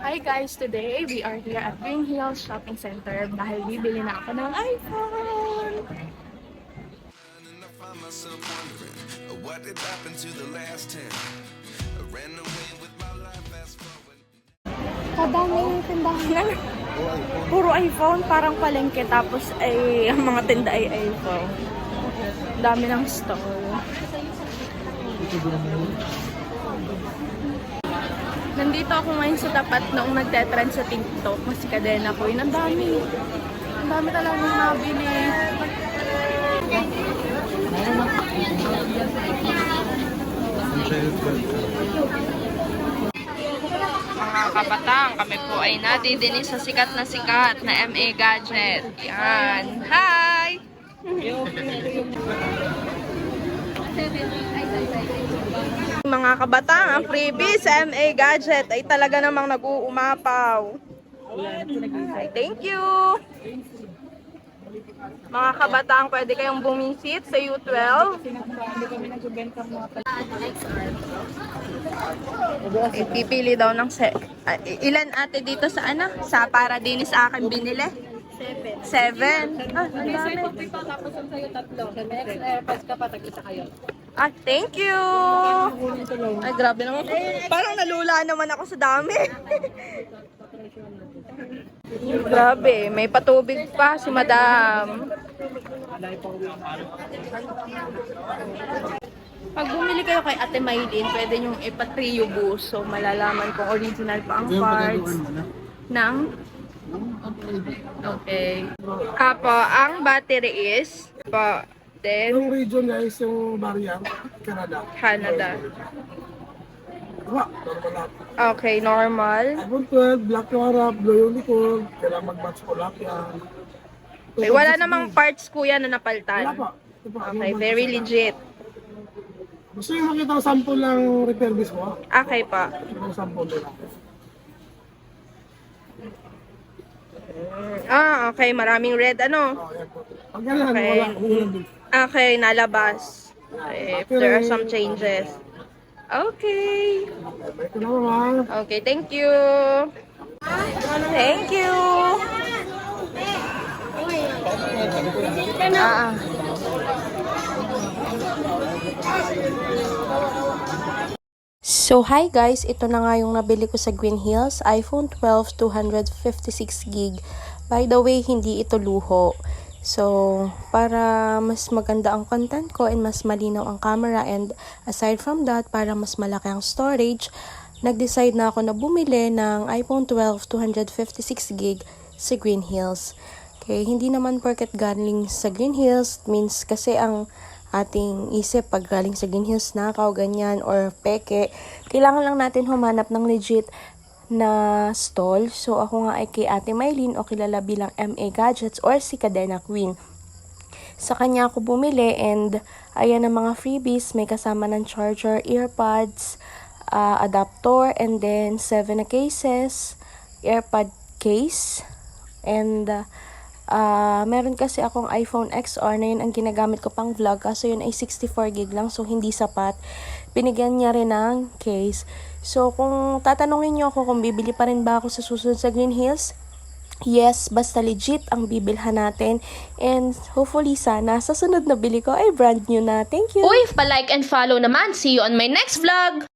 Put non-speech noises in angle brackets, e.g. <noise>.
Hi guys, today we are here at Green Hills Shopping Center dahil bibili na ako ng iPhone. And I find myself wondering what did happen to the last 10. I ran away with my life fast forward. Kadaming tindahan. <laughs> Puro iPhone, parang palengke. Tapos ay, <laughs> ang mga tinda ay iPhone. Dami ng store. Nandito ako ngayon sa tapat noong nagtetrend sa TikTok. Mas kadena ko yun. Ang dami. Ang dami talagang nabili. Mga kabatang, kami po ay nadidinig sa sikat na sikat na MA Gadget. Yan. Hi! <laughs> Mga kabatang, ang freebie sa MA Gadget ay talaga namang nag-uumapaw. Ay, thank you! Mga kabatang, pwede kayong bumisit sa U12. Eh, pipili daw ng se ilan ate dito sa ano? Sa para din sa akin binili? Seven. Seven? Ah, ang dami. tapos ang sa'yo tatlo. Sa next AirPods ka pa, tag-isa kayo. Ah, thank you! Ay, grabe naman. Parang nalula naman ako sa dami. <laughs> grabe, may patubig pa si madam. Pag bumili kayo kay Ate Maylin, pwede nyong ipatrio buso. Malalaman kung original pa ang parts ng... Okay. Apo, ang battery is... Po, then, Yung region guys, yung barrier, Canada. Canada. Diba? Normal lahat. Okay, normal. iPhone 12, black yung harap, blue yung likod, kailangan mag-match ko lahat yan. Okay, wala namang parts kuya na Wala napaltan. pa. Ito pa, Okay, very legit. Gusto yung makita ko sample ng refurbished mo? Okay pa. Ito yung sample nila. Ah, okay. Maraming red ano. Okay. Okay, nalabas. Okay, if there are some changes. Okay. Okay, thank you. Thank you. Ah. So hi guys, ito na nga yung nabili ko sa Green Hills, iPhone 12 256 gig. By the way, hindi ito luho. So, para mas maganda ang content ko and mas malinaw ang camera and aside from that, para mas malaki ang storage, nag-decide na ako na bumili ng iPhone 12 256 gig sa Green Hills. Okay, hindi naman porket galing sa Green Hills means kasi ang ating isip pag galing sa Green Hills nakaw, ganyan, or peke, kailangan lang natin humanap ng legit na stall. So, ako nga ay kay Ate Maylin o kilala bilang MA Gadgets or si Cadena Queen. Sa kanya ako bumili and ayan ang mga freebies. May kasama ng charger, earpods, ah, adapter, and then 7 na cases, earpod case, and ah, Ah, meron kasi akong iPhone XR na yun ang ginagamit ko pang vlog kaso yun ay 64 gig lang so hindi sapat. Binigyan niya rin ng case. So kung tatanungin niyo ako kung bibili pa rin ba ako sa susunod sa Green Hills, yes, basta legit ang bibilhan natin. And hopefully sana sa sunod na bili ko ay brand new na. Thank you! Uy, pa-like and follow naman. See you on my next vlog!